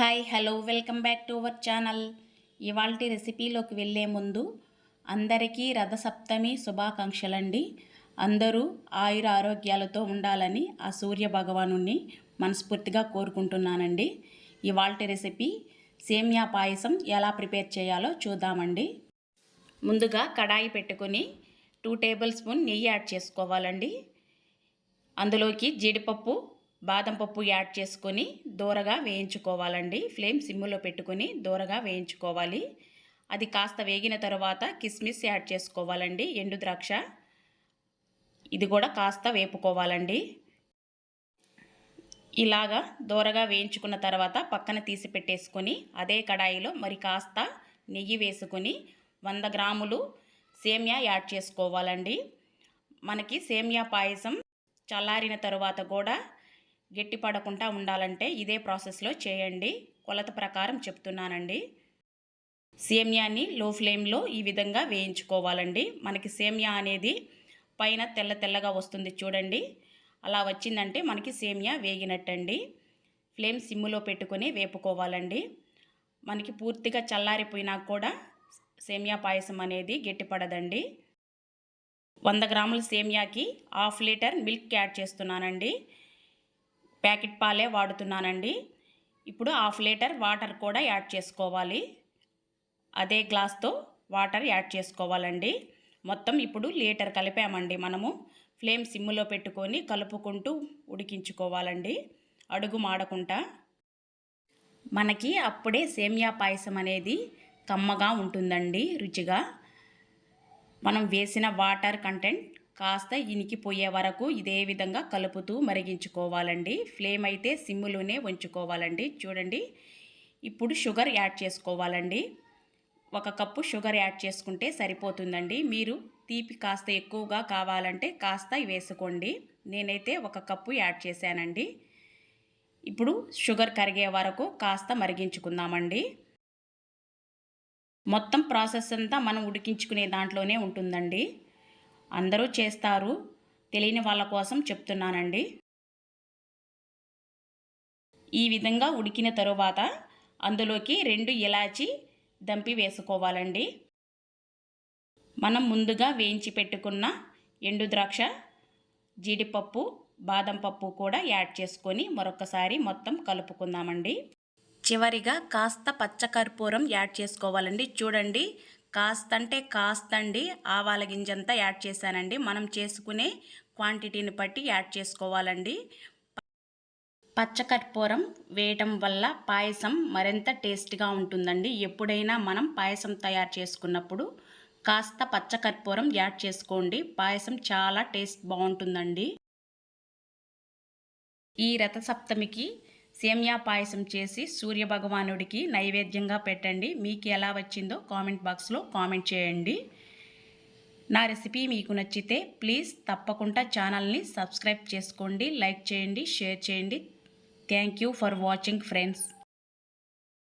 Hi hello welcome back to our channel. ఇవాళ రెసిపీలోకి వెళ్ళే ముందు అందరికీ రథసప్తమి శుభాకాంక్షలండి. అందరూ ఆయుర ఆరోగ్యాలతో ఉండాలని ఆ సూర్య భగవాను మనస్ఫూర్తిగా కోరుకుంటున్నానండి. ఇవాళ రెసిపీ సేమియా పాయసం ఎలా ప్రిపేర్ చేయాలో చూద్దామండి. ముందుగా కడాయి పెట్టుకొని టూ టేబుల్ స్పూన్ నెయ్యి యాడ్ చేసుకోవాలండి. అందులోకి జీడిపప్పు బాదం పప్పు యాడ్ చేసుకొని దూరగా వేయించుకోవాలండి. ఫ్లేమ్ సిమ్ములో పెట్టుకొని దూరగా వేయించుకోవాలి. అది కాస్త వేగిన తర్వాత కిస్మిస్ యాడ్ చేసుకోవాలండి. ఎండు ద్రాక్ష. ఇది కూడా కాస్త వేపుకోవాలండి. ఇలాగా దూరగా వేయించుకున్న తర్వాత పక్కన తీసి పెట్టేసుకొని అదే కడాయిలో మరి కాస్త నెయ్యి వేసుకొని వంద గ్రాములు సేమియా యాడ్ చేసుకోవాలండి. మనకి సేమియా పాయసం చల్లారిన తరువాత కూడా గట్టి పడకుండా ఉండాలంటే ఇదే ప్రాసెస్లో చేయండి. కొలత ప్రకారం చెప్తున్నానండి. సేమ్యాని లో ఫ్లేమ్లో ఈ విధంగా వేయించుకోవాలండి. మనకి సేమ్యా అనేది పైన తెల్ల తెల్లగా వస్తుంది చూడండి. అలా వచ్చిందంటే మనకి సేమ్యా వేగినట్టండి. ఫ్లేమ్ సిమ్ములో పెట్టుకొని వేపుకోవాలండి. మనకి పూర్తిగా చల్లారిపోయినా కూడా సేమియా పాయసం అనేది గట్టిపడదండి. వంద గ్రాముల సేమియాకి హాఫ్ లీటర్ మిల్క్ యాడ్ చేస్తున్నానండి. ప్యాకెట్ పాలే వాడుతున్నానండి. ఇప్పుడు హాఫ్ లీటర్ వాటర్ కూడా యాడ్ చేసుకోవాలి. అదే గ్లాస్తో వాటర్ యాడ్ చేసుకోవాలండి. మొత్తం ఇప్పుడు లీటర్ కలిపామండి మనము. ఫ్లేమ్ సిమ్ములో పెట్టుకొని కలుపుకుంటూ ఉడికించుకోవాలండి. అడుగు మాడకుండా. మనకి అప్పుడే సేమియా పాయసం అనేది కమ్మగా ఉంటుందండి రుచిగా. మనం వేసిన వాటర్ కంటెంట్ కాస్త ఇనికిపోయే వరకు ఇదే విధంగా కలుపుతూ మరిగించుకోవాలండి. ఫ్లేమ్ అయితే సిమ్ములోనే ఉంచుకోవాలండి. చూడండి. ఇప్పుడు షుగర్ యాడ్ చేసుకోవాలండి. ఒక కప్పు షుగర్ యాడ్ చేసుకుంటే సరిపోతుందండి. మీరు తీపి కాస్త ఎక్కువగా కావాలంటే కాస్త వేసుకోండి. నేనైతే ఒక కప్పు యాడ్ చేశానండి. ఇప్పుడు షుగర్ కరిగే వరకు కాస్త మరిగించుకుందామండి. మొత్తం ప్రాసెస్ అంతా మనం ఉడికించుకునే దాంట్లోనే ఉంటుందండి. అందరూ చేస్తారు. తెలియని వాళ్ళ కోసం చెప్తున్నానండి. ఈ విధంగా ఉడికిన తరువాత అందులోకి రెండు ఇలాచి దంపి వేసుకోవాలండి. మనం ముందుగా వేయించి పెట్టుకున్న ఎండు ద్రాక్ష జీడిపప్పు బాదం పప్పు కూడా యాడ్ చేసుకొని మరొకసారి మొత్తం కలుపుకుందామండి. చివరిగా కాస్త పచ్చకర్పూరం యాడ్ చేసుకోవాలండి. చూడండి కాస్త అంటే కాస్త అండి ఆవాల గింజంతా యాడ్ చేశానండి. మనం చేసుకునే క్వాంటిటీని బట్టి యాడ్ చేసుకోవాలండి. పచ్చకర్పూరం వేయటం వల్ల పాయసం మరింత టేస్ట్గా ఉంటుందండి. ఎప్పుడైనా మనం పాయసం తయారు చేసుకున్నప్పుడు కాస్త పచ్చకర్పూరం యాడ్ చేసుకోండి. పాయసం చాలా టేస్ట్ బాగుంటుందండి. ఈ రథసప్తమికి సేమియా పాయసం చేసి సూర్య భగవానుడికి నైవేద్యంగా పెట్టండి. మీకు ఎలా వచ్చిందో కామెంట్ బాక్స్లో కామెంట్ చేయండి. నా రెసిపీ మీకు నచ్చితే ప్లీజ్ తప్పకుండా ఛానల్ని సబ్స్క్రైబ్ చేసుకోండి లైక్ చేయండి షేర్ చేయండి. Thank you for watching friends.